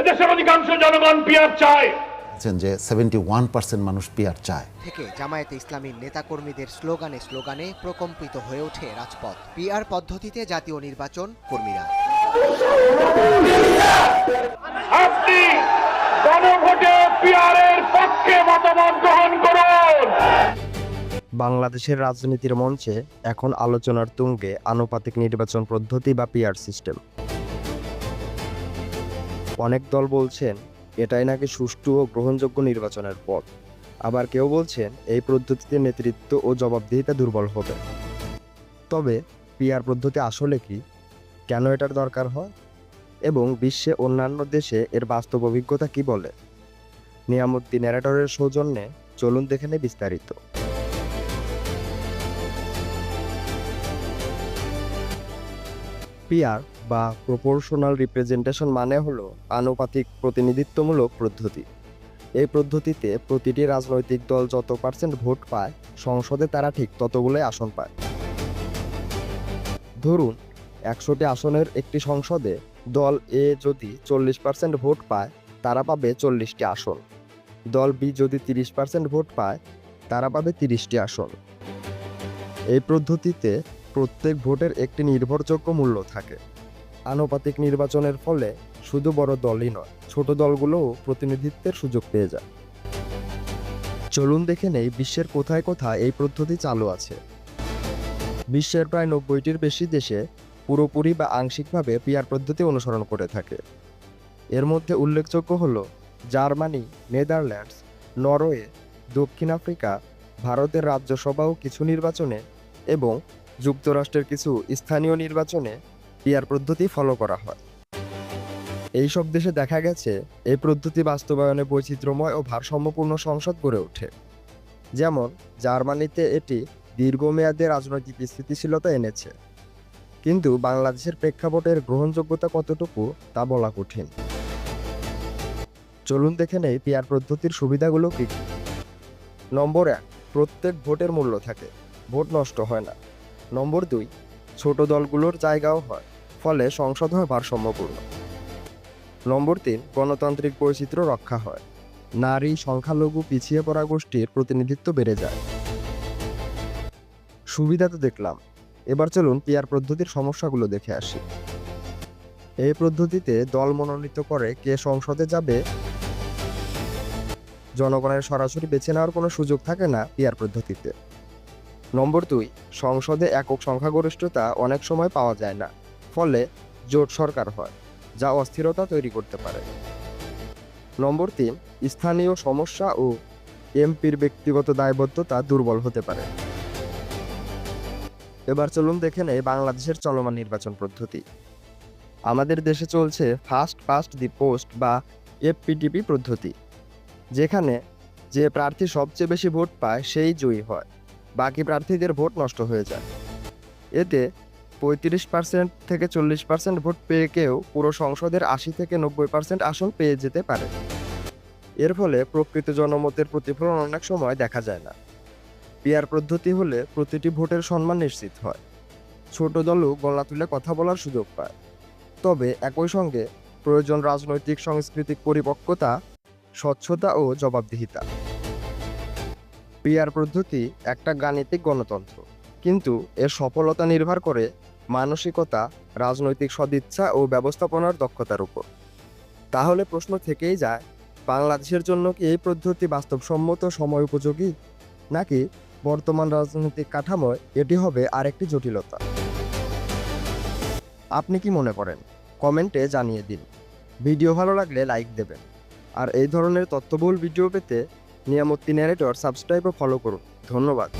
এদেশের অধিকাংশ জনগণ পিয়ার চায়। বলছেন যে সেভেন্টি ওয়ান পার্সেন্ট মানুষ পিয়ার চায়। থেকে জামায়াতে ইসলামীর নেতাকর্মীদের স্লোগানে স্লোগানে প্রকম্পিত হয়ে ওঠে রাজপথ। পিআর পদ্ধতিতে জাতীয় নির্বাচন কর্মীরা। আপনি গণভোটে পিয়ারের পক্ষে মতামত গ্রহণ করুন। বাংলাদেশের রাজনীতির মঞ্চে এখন আলোচনার তুঙ্গে আনুপাতিক নির্বাচন পদ্ধতি বা পিআর সিস্টেম। অনেক দল বলছেন, এটাই নাকি সুষ্ঠু ও গ্রহণযোগ্য নির্বাচনের পথ। আবার কেউ বলছেন, এই পদ্ধতিতে নেতৃত্ব ও জবাবদিহিতা দুর্বল হবে। তবে, পিআর পদ্ধতি আসলে কি? কেন এটার দরকার হয়? এবং বিশ্বে অন্যান্য দেশে এর বাস্তব অভিজ্ঞতা কি বলে? নিয়ামুদ্দিন ন্যারেটরের সৌজন্যে চলুন দেখে নেই বিস্তারিত। পিআর বা প্রপোর্শনাল রিপ্রেজেন্টেশন মানে হলো আনুপাতিক প্রতিনিধিত্বমূলক পদ্ধতি। এই পদ্ধতিতে প্রতিটি রাজনৈতিক দল যত পার্সেন্ট ভোট পায়, সংসদে তারা ঠিক ততগুলোই আসন পায়। ধরুন, একশোটি আসনের একটি সংসদে দল এ যদি চল্লিশ পার্সেন্ট ভোট পায়, তারা পাবে চল্লিশটি আসন। দল বি যদি তিরিশ পার্সেন্ট ভোট পায়, তারা পাবে তিরিশটি আসন। এই পদ্ধতিতে প্রত্যেক ভোটের একটি নির্ভরযোগ্য মূল্য থাকে। আনুপাতিক নির্বাচনের ফলে শুধু বড় দলই নয়, ছোট দলগুলোও প্রতিনিধিত্বের সুযোগ পেয়ে যায়। চলুন দেখে নেই বিশ্বের কোথায় কোথায় এই পদ্ধতি চালু আছে। বিশ্বের প্রায় নব্বইটির বেশি দেশে পুরোপুরি বা আংশিকভাবে পিয়ার পদ্ধতি অনুসরণ করে থাকে। এর মধ্যে উল্লেখযোগ্য হল জার্মানি, নেদারল্যান্ডস, নরওয়ে, দক্ষিণ আফ্রিকা, ভারতের রাজ্যসভা ও কিছু নির্বাচনে এবং যুক্তরাষ্ট্রের কিছু স্থানীয় নির্বাচনে পিয়ার পদ্ধতি ফলো করা হয়। এই সব দেশে দেখা গেছে, এই পদ্ধতি বাস্তবায়নে বৈচিত্র্যময় ও ভারসাম্যপূর্ণ সংসদ গড়ে ওঠে। যেমন, জার্মানিতে এটি দীর্ঘমেয়াদে রাজনৈতিক স্থিতিশীলতা এনেছে। কিন্তু বাংলাদেশের প্রেক্ষাপটের গ্রহণযোগ্যতা কতটুকু তা বলা কঠিন। চলুন দেখে নেই পিয়ার পদ্ধতির সুবিধাগুলো কী কী। নম্বর এক, প্রত্যেক ভোটের মূল্য থাকে। ভোট নষ্ট হয় না। নম্বর দুই, ছোট দলগুলোর জায়গাও হয়, ফলে সংসদ হয় ভারসাম্যপূর্ণ। নম্বর তিন, গণতান্ত্রিক বৈচিত্র্য রক্ষা হয়, নারী সংখ্যালঘু পিছিয়ে পড়া গোষ্ঠীর প্রতিনিধিত্ব বেড়ে যায়। সুবিধা তো দেখলাম, এবার চলুন পিয়ার পদ্ধতির সমস্যাগুলো দেখে আসি। এই পদ্ধতিতে দল মনোনীত করে কে সংসদে যাবে? জনগণের সরাসরি বেছে নেওয়ার কোনো সুযোগ থাকে না পিয়ার পদ্ধতিতে। নম্বর দুই, সংসদে একক সংখ্যাগরিষ্ঠতা অনেক সময় পাওয়া যায় না, ফলে জোট সরকার হয়, যা অস্থিরতা তৈরি করতে পারে। নম্বর তিন, স্থানীয় সমস্যা ও এমপির ব্যক্তিগত দায়বদ্ধতা দুর্বল হতে পারে। এবার চলুন দেখে নেই বাংলাদেশের চলমান নির্বাচন পদ্ধতি। আমাদের দেশে চলছে ফার্স্ট পাস্ট দি পোস্ট বা এফপিটিপি পদ্ধতি, যেখানে যে প্রার্থী সবচেয়ে বেশি ভোট পায় সেই জয়ী হয়। বাকি প্রার্থীদের ভোট নষ্ট হয়ে যায়। এতে পঁয়ত্রিশ পার্সেন্ট থেকে চল্লিশ পার্সেন্ট ভোট পেয়ে কেউ পুরো সংসদের আশি থেকে নব্বই পার্সেন্ট আসন পেয়ে যেতে পারে। এর ফলে প্রকৃত জনমতের প্রতিফলন অনেক সময় দেখা যায় না। পিয়ার পদ্ধতি হলে প্রতিটি ভোটের সম্মান নিশ্চিত হয়। ছোট দলও গলা তুলে কথা বলার সুযোগ পায়। তবে একই সঙ্গে প্রয়োজন রাজনৈতিক, সাংস্কৃতিক পরিপক্কতা, স্বচ্ছতা ও জবাবদিহিতা। পিয়ার পদ্ধতি একটা গাণিতিক গণতন্ত্র। কিন্তু এর সফলতা নির্ভর করে মানসিকতা, রাজনৈতিক সদিচ্ছা ও ব্যবস্থাপনার দক্ষতার উপর। তাহলে প্রশ্ন থেকেই যায়, বাংলাদেশের জন্য কি এই পদ্ধতি বাস্তবসম্মত, সময় উপযোগী? নাকি বর্তমান রাজনৈতিক কাঠামোয় এটি হবে আরেকটি জটিলতা? আপনি কি মনে করেন? কমেন্টে জানিয়ে দিন। ভিডিও ভালো লাগলে লাইক দেবেন। আর এই ধরনের তথ্যবহুল ভিডিও পেতে নিয়ামত্তি ন্যারেটর সাবস্ক্রাইব ও ফলো করুন। ধন্যবাদ।